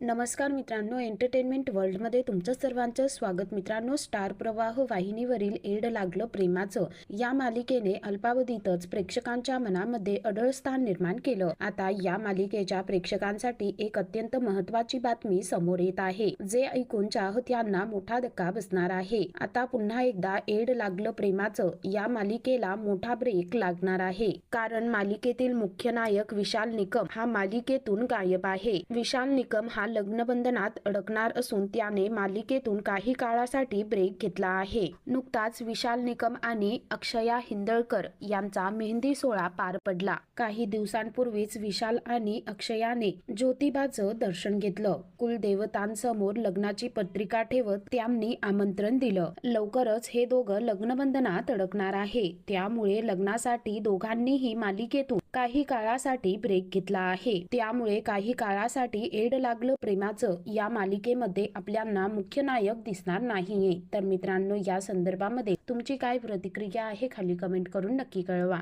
नमस्कार मित्रांनो एंटरटेनमेंट वर्ल्डमध्ये तुमचं सर्वांचं स्वागत. मित्रांनो स्टार प्रवाह वाहिनीवरील एड लागलं प्रेमाचं. या मालिकेने अल्पावधीतच प्रेक्षकांच्या मनामध्ये अढळ स्थान निर्माण केलं. आता या मालिकेच्या प्रेक्षकांसाठी एक अत्यंत महत्वाची बातमी समोर येत आहे. जे ऐकून चाहत्यांना मोठा धक्का बसणार आहे. आता पुन्हा एकदा एड लागलं प्रेमाचं. या मालिकेला मोठा ब्रेक लागणार आहे. कारण मालिकेतील मुख्य नायक विशाल निकम हा मालिकेतून गायब आहे. विशाल निकम हा लग्नबंधनात अडकणार असून त्याने मालिकेतून काही काळासाठी ब्रेक घेतला आहे. नुकताच विशाल निकम आणि अक्षया हिंदळकर यांचा मेहंदी सोहळा पार पडला. काही दिवसांपूर्वीच विशाल आणि अक्षयाने ज्योतिबाचं दर्शन घेतलं. कुलदेवतांसमोर लग्नाची पत्रिका ठेवत त्यांनी आमंत्रण दिलं. लवकरच हे दोघं लग्नबंधनात अडकणार आहे. त्यामुळे लग्नासाठी दोघांनीही मालिकेतून काही काळासाठी ब्रेक घेतला आहे. त्यामुळे काही काळासाठी एड लागलं प्रेमाचं. या मालिकेमध्ये आपल्यांना मुख्य नायक दिसणार नाहीये. तर मित्रांनो या संदर्भामध्ये तुमची काय प्रतिक्रिया आहे? खाली कमेंट करून नक्की कळवा.